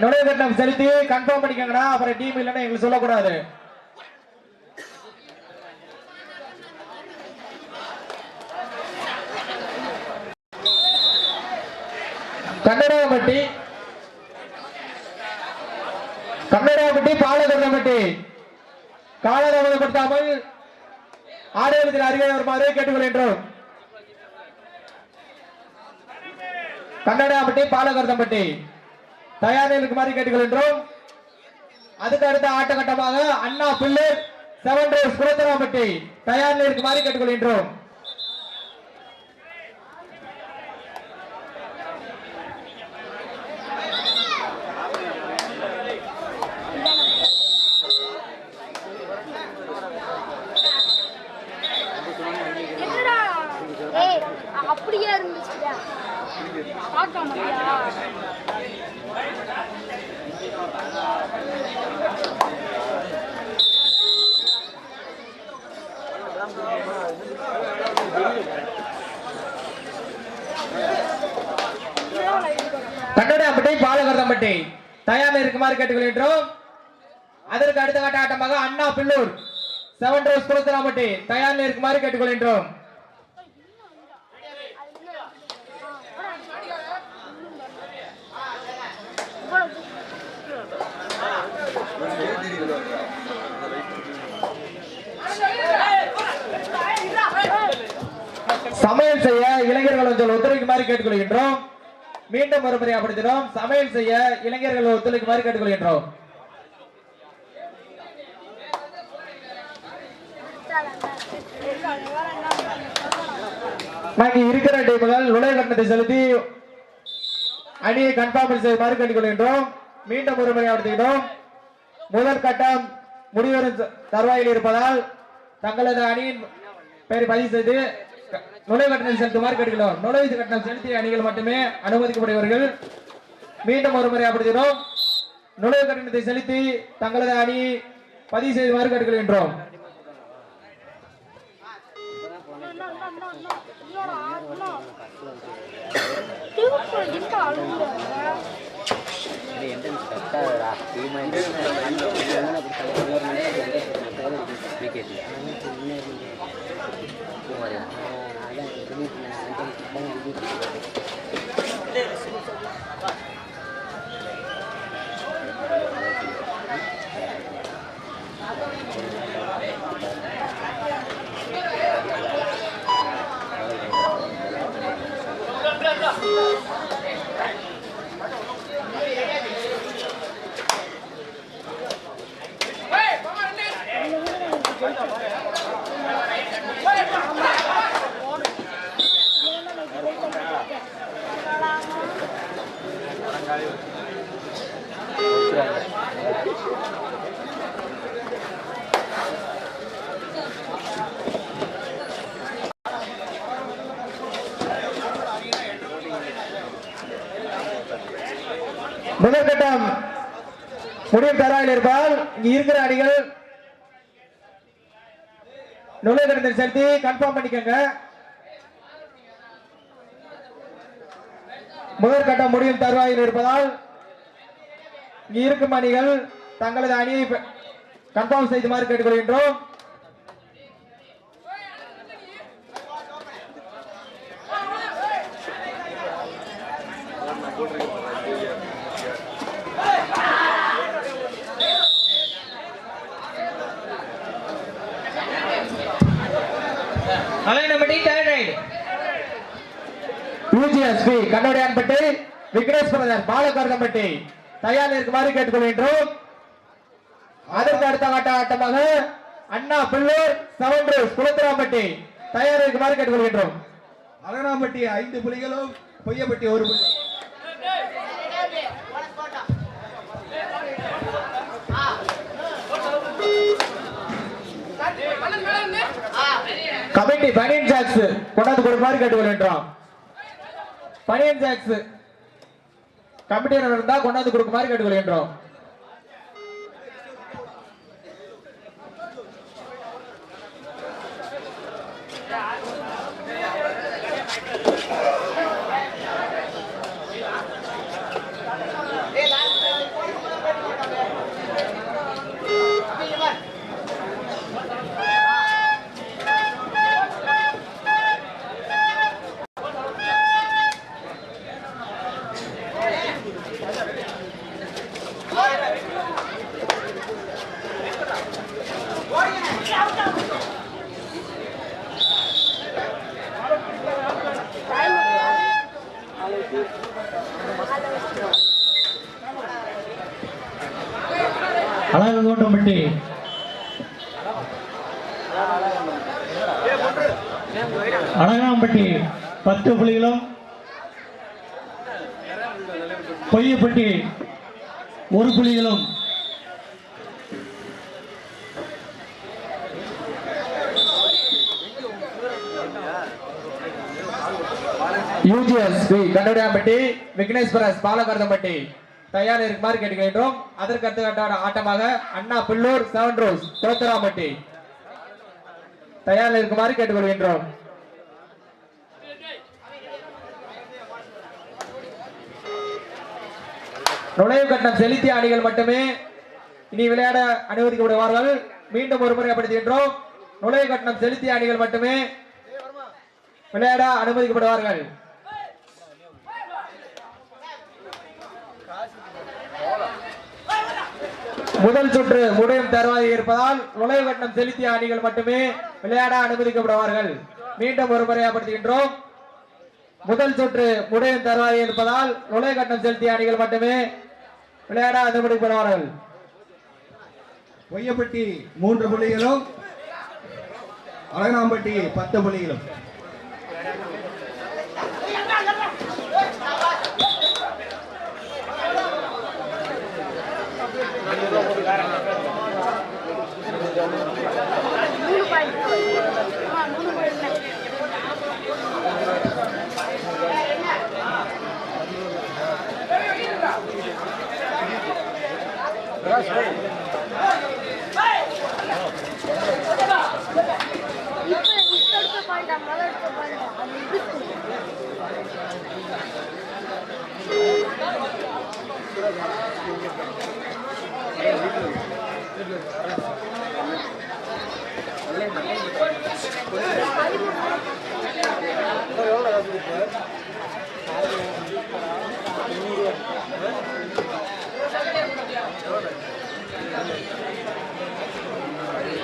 நுழைவு கட்டணம் செலுத்தி கன்ஃபார்ம் பண்ணிக்கங்கன்னா அப்புறம் டீம் இல்லைன்னா எங்களுக்கு சொல்லக்கூடாது. கன்னடாவப்பட்டி கன்னடாவப்பட்டி பாலகர்ணப்பட்டி காலதாமதப்படுத்தாமல் ஆடையத்தில் அருகே வருமாறு கேட்டுக்கொள்கின்றோம். கன்னடாப்பட்டி பாலகர்தம்பட்டி தயாரில் இருக்குமாறு கேட்டுக்கொள்கின்றோம் அதுக்கு அடுத்த ஆட்டகட்டமாக அண்ணா பிள்ளை செவன் ரோஸ் தயார் தயாரில் இருக்குமாறு கேட்டுக்கொள்கின்றோம் தண்டடாம்பட்டை பாலகர்தம்பட்டை தயாரில் இருக்குமாறு கேட்டுக்கொள்கின்றோம். அதற்கு அடுத்த கட்ட ஆட்டமாக அண்ணா பில்லூர் செவன் ரோஸ் குலத்தராம்பட்டி தயாரில் இருக்குமாறு கேட்டுக்கொள்கின்றோம். சமையல் செய்ய இளைஞர்கள் கொஞ்சம் ஒத்துழைக்குமாறு கேட்டுக்கொள்கின்றோம். மீண்டும் ஒரு முறைப்படுத்தினோம் சமையல் செய்ய இளைஞர்கள் ஒத்துழைக்குமாறு கேட்டுக்கொள்கின்றோம். நாங்க இருக்கிற டீம்கள் நுழைவு கட்டணத்தை செலுத்தி அணியை கன்ஃபார்ம் செய்யுமாறு கேட்டுக்கொள்கின்றோம். மீண்டும் ஒரு முறைப்படுத்தினோம் முதல் கட்டம் முடிவரும் தருவாயில் இருப்பதால் தங்களது அணியின் பெயர் பதிவு செய்து நுழைவு கட்டணம் செலுத்துமாறு கேட்கிறோம் நுழைவு கட்டணம் செலுத்திய அணிகள் மட்டுமே அனுமதிக்கப்படுகிறவர்கள் மீண்டும் ஒரு முறை அப்படிக்கிறோம் நுழைவு கட்டணத்தை செலுத்தி தங்களது அணி பதிவு செய்துமாறு கேட்டுக்கொள்கின்றோம். என்ன கொடுத்தாங்க இன்னொரு முதல் கட்டம் முடிவு தராயில் இருப்பால் இங்க இருக்கிற அணிகள் நுழைவு செலுத்தி கன்ஃபார்ம் பண்ணிக்கோங்க. முதற்கட்டம் முடியும் தருவாயில் இருப்பதால் இங்கு இருக்கும் அணிகள் தங்களது அணியை கன்ஃபார்ம் செய்துமாறு கேட்டுக்கொள்கின்றோம் அலைனபடி third right UGSP Kannodiyanpatti Vignesh brother Balagarthampatti தயார் இருக்குமாறு கேட்டுக்கொள்கின்றோம். அதற்கு அடுத்த ஆட்ட ஆட்டமாக அண்ணா பிள்ளூர் செவன் ரோஸ் குளத்துராம்பட்டி தயார் இருக்குமாறு கேட்டுக்கொள்கின்றோம். அகனாம்பட்டி ஐந்து புலிகளும் பொய்யப்பட்டி ஒரு புலி. கமிட்டி பனியன் ஜாக்ஸ் கொண்டாந்து கொடுக்குமாறு கேட்டுக்கொள்கின்றோம். பனியன் ஜாக்ஸ். கமிட்டியினர் இருந்தா கொண்டாந்து கொடுக்குமாறு கேட்டுக்கொள்கின்றோம் அழகோட்டம்பட்டி அழகாம்பட்டி பத்து புள்ளிகளும் ஒரு புள்ளிகளும் யூஜிஎஸ் வி கண்டுடையாம்பட்டி விக்னேஸ்வரஸ் பாலகர்தம்பட்டி. தயார் இருக்குமாறு கேட்டுக்கின்றோம் அதற்கு அடுத்த ஆட்டமாக அண்ணா பில்லூர் செவன் ரோஸ் தோத்தராம்பட்டி தயார் இருக்குமாறு கேட்டுக்கொள்கின்றோம். நுழைவு கட்டணம் செலுத்திய அணிகள் மட்டுமே இனி விளையாட அனுமதிக்கப்படுவார்கள். மீண்டும் ஒரு முறை படுத்துகின்றோம் நுழைவு கட்டணம் செலுத்திய அணிகள் மட்டுமே விளையாட அனுமதிக்கப்படுவார்கள். முதல் சுற்று முடியும் தருவாய் இருப்பதால் நுழைவு கட்டணம் செலுத்திய அணிகள் மட்டுமே விளையாட அனுமதிக்கப்படுவார்கள். மீண்டும் ஒரு முறையாப்படுத்துகின்றோம் முதல் சுற்று முடியும் தருவாய் இருப்பதால் நுழைவு கட்டணம் செலுத்திய அணிகள் மட்டுமே விளையாடாதபடி போனார்கள் பொய்யப்பட்டி மூன்று புள்ளிகளும் அழகாம்பட்டி பத்து புள்ளிகளும். இப்ப இப்ப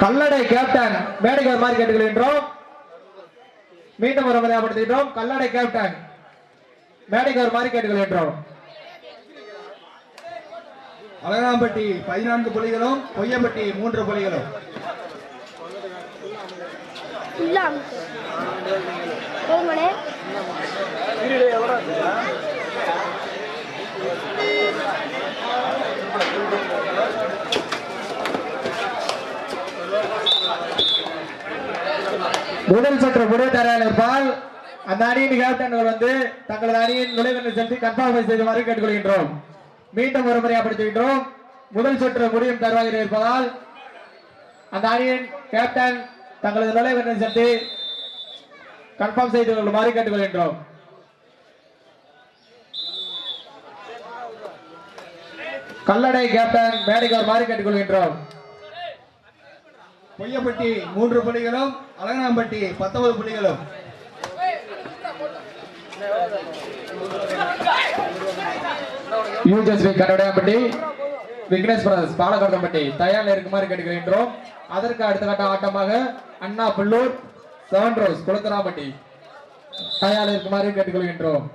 கல்லடை கேப்டன் மேடைக்கு மாதிரி கேட்டுக்கொள்கின்றோம் மீண்டும் ஒரு முறையாப்படுத்துகின்றோம் கல்லடை கேப்டன் மேடைக்கு மாதிரி கேட்டுக்கொள்கின்றோம் அழகனாம்பட்டி பதினான்கு புள்ளிகளும் பொய்யப்பட்டி மூன்று புள்ளிகளும் இல்ல போங்கண்ணே. முதல் சுற்று முடிவு தரையில் இருப்பால் அந்த அணியின் கேப்டன்கள் வந்து தங்களது அணியின் நுழைவினை செலுத்தி கன்ஃபார்ம் செய்யுமாறு கேட்டுக்கொள்கின்றோம். மீண்டும் ஒரு முறையாப்படுத்துகின்றோம் முதல் சுற்று முடியும் தருவாயில் இருப்பதால் அந்த அணியின் கேப்டன் தங்களது நுழைவினை செலுத்தி கன்ஃபார்ம் செய்து கொள்ளுமாறு கேட்டுக்கொள்கின்றோம். கல்லடை கேப்டன் மேடைக்கு வருமாறு கேட்டுக்கொள்கின்றோம். கொய்யப்பட்டி மூன்று புள்ளிகளும் அழகனாம்பட்டி பத்தொன்பது புள்ளிகளும். யூஜஸ்ரீ கன்னடையாம்பட்டி விக்னேஷ் பிரதர்ஸ் பாலகர்தம்பட்டி தயாரில் இருக்குமாறு கேட்டுக்கின்றோம் அதற்கு அடுத்த கட்ட ஆட்டமாக அண்ணா புல்லூர் செவன் ரோஸ் குளத்தராம்பட்டி தயாரில் இருக்குமாறு கேட்டுக்கொள்கின்றோம்.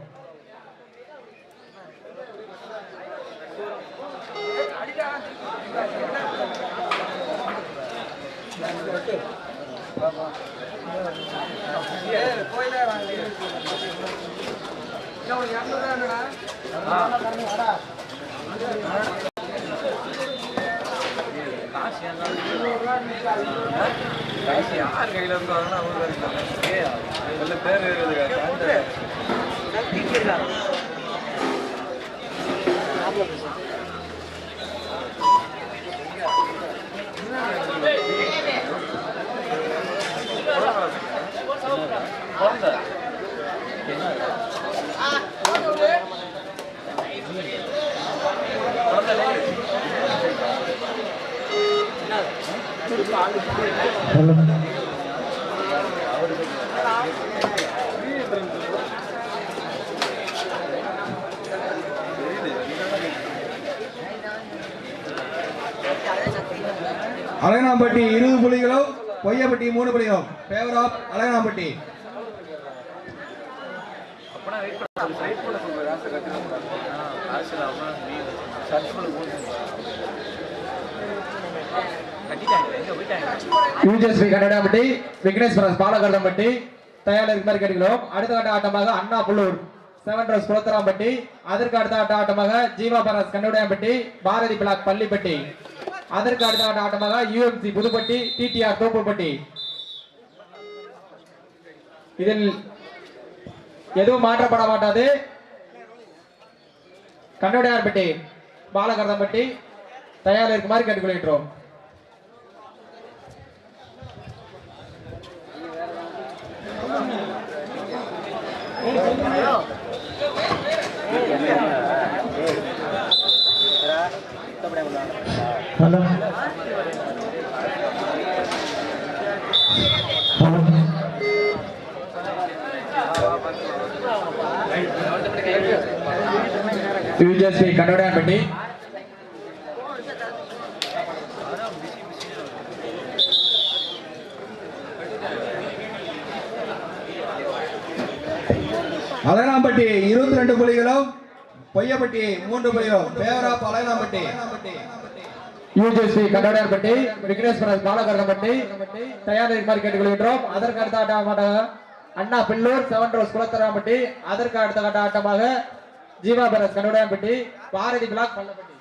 யார் கையில இருந்தாங்கன்னா அவங்க பேர் இருக்குது அழகனாம்பட்டி இருபது புலிகளோ பொய்யப்பட்டி மூணு புலிகளோ ஃபேவர் ஆஃப் அழகனாம்பட்டி அரசியல் யூஜஸ்ரீ நீ சர்ச்சுக்குள்ள போட்டு கட்டிட்டாங்க எங்கே போயிட்டாங்க கன்னடாம்பட்டி விக்னேஷ் பாலகர்தம்பட்டி தயாரில் இருக்குமாறு கேட்கிறோம் அடுத்த கட்ட ஆட்டமாக அண்ணா புல்லூர். செவன் ரோஸ் குளத்தராம்பட்டி அதற்கு அடுத்த ஆட்ட ஆட்டமாக ஜீவா பரஸ் கண்ணுடையாம்பட்டி பாரதி பிளாக் பள்ளிப்பட்டி. அதற்கு அடுத்த ஆட்ட ஆட்டமாக யூஎம்சி புதுப்பட்டி டிடிஆர் தோப்புப்பட்டி. இதில் எதுவும் மாற்றப்பட மாட்டாது. கண்ணுடையார்பட்டி பாலகர்தம்பட்டி தயாரில் இருக்குமாறு கேட்டுக்கொள்கின்றோம் హలో యూజర్స్కి కన్వడాన్ని పెట్టి. இருபத்தி ரெண்டு புள்ளிகளும் பொய்யப்பட்டி மூன்று புள்ளிகளும் paver of Alanampatti U G S P Kandodaiyarpatti Vigneswarar Balakarthampatti தயார் இருக்குமாறு கேட்டுக்கொள்கின்றோம் அதற்கு அடுத்த ஆட்டமாக அண்ணா பில்லூர் செவன் ரோஸ் குளத்தராம்பட்டி அதற்கு அடுத்த கட்ட ஆட்டமாக ஜீவா பரஸ் கண்டோடையாம்பட்டி பாரதி பிளாக் பள்ளப்பட்டி.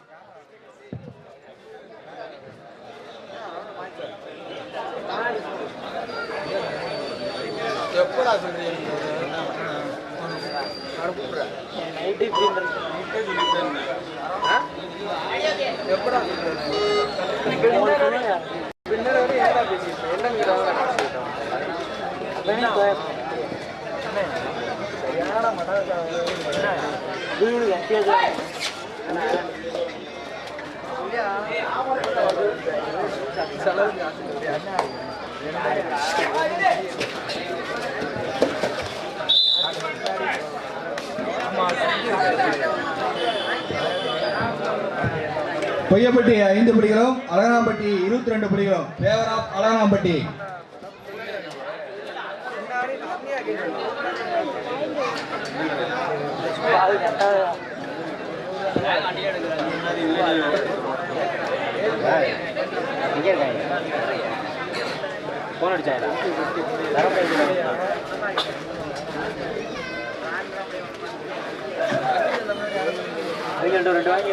எப்படா சொல்றீங்க? நைட்டு எப்படா பின்னர் சரியான செலவு கொய்யப்பட்டி ஐந்து புலிகளும் அலனாம்பட்டி இருபத்தி ரெண்டு புலிகளும். பேவர் ஆஃப் அலனாம்பட்டி இங்கே இருக்காங்க ரெண்டு வாங்கி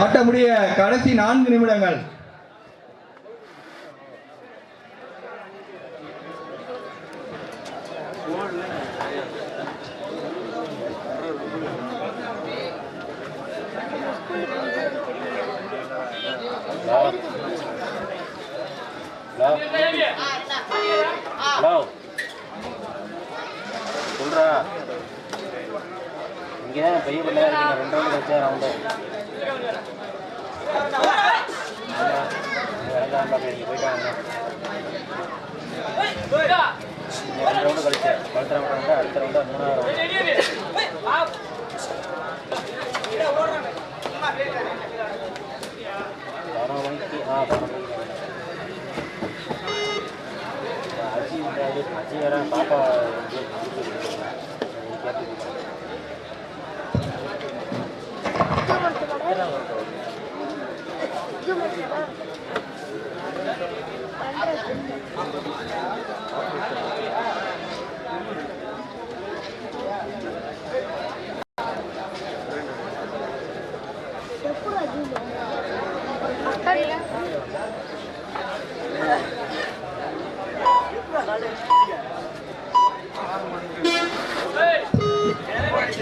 போ கடைசி நான்கு நிமிடங்கள். சொல்றா. இங்கே தான் பெரிய பிள்ளை இருக்கீங்க. ரெண்டு ரவுண்டு வச்சா ரவுண்டு ரெண்டு ரவுண்டு கழிச்சு அடுத்த ரவுண்டு அடுத்த ரவுண்டு மூணாவது ரவுண்டு ஆ அஜி அஜி வேற பாப்பா வந்து கேட்டு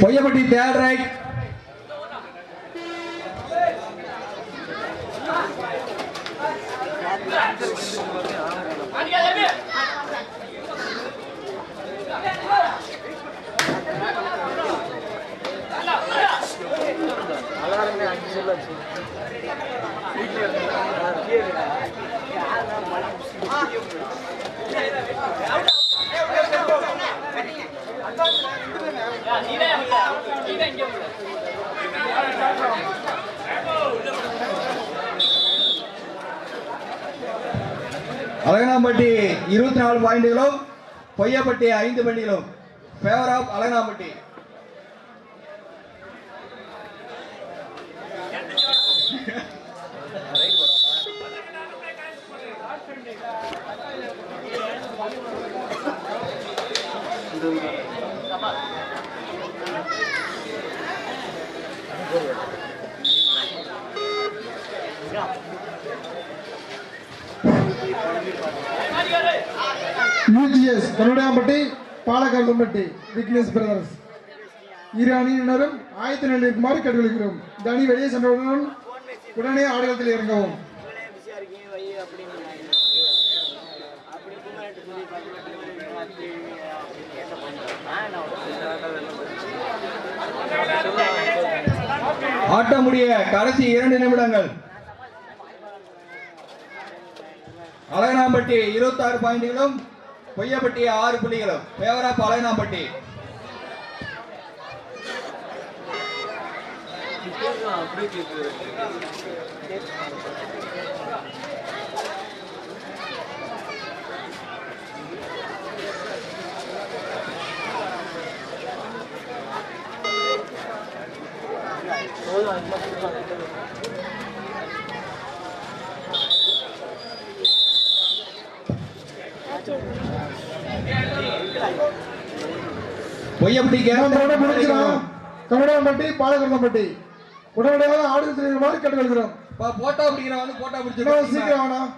பொய்யப்பட்டி தேர்ட் ரைட். அலாரமே அஞ்சு அலகனாம்பட்டி இருபத்தி நாலு பாயிண்டுகளும் பொய்யப்பட்டி ஐந்து பண்டிகளும் favour of Alaganampatti. UGS Karudampatti Balakkallumpatti Vignesh brothers இரு அணியினரும் ஆயத்த நிலையில் இருக்குமாறு கேட்டுக்கொள்கிறோம் இந்த அணி வெளியே சென்றவுடன் உடனே ஆடுகளத்தில் இறங்கவும். ஆட்டம் கடைசி இரண்டு நிமிடங்கள். அழகனாம்பட்டி இருபத்தி ஆறு பாயிண்டுகளும் கொய்யப்பட்டி ஆறு புள்ளிகளும். பேவரா ஆஃப் அழகனாம்பட்டி பொய்யப்பட்டி இதோட முடிக்கிறோம் கருடாம்பட்டி பாலக்கல்லும்பட்டி உடனடியாக ஆடுகளத்தில் இருக்குமாறு கேட்டுக்கொள்கிறோம் போட்டோ பிடிக்கிறவன் வந்து போட்டோ இன்னும் பிடிச்சு சீக்கிரம் வேணாம்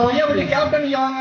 பொய்யப்பட்டி கேப்டன் இங்க வாங்க.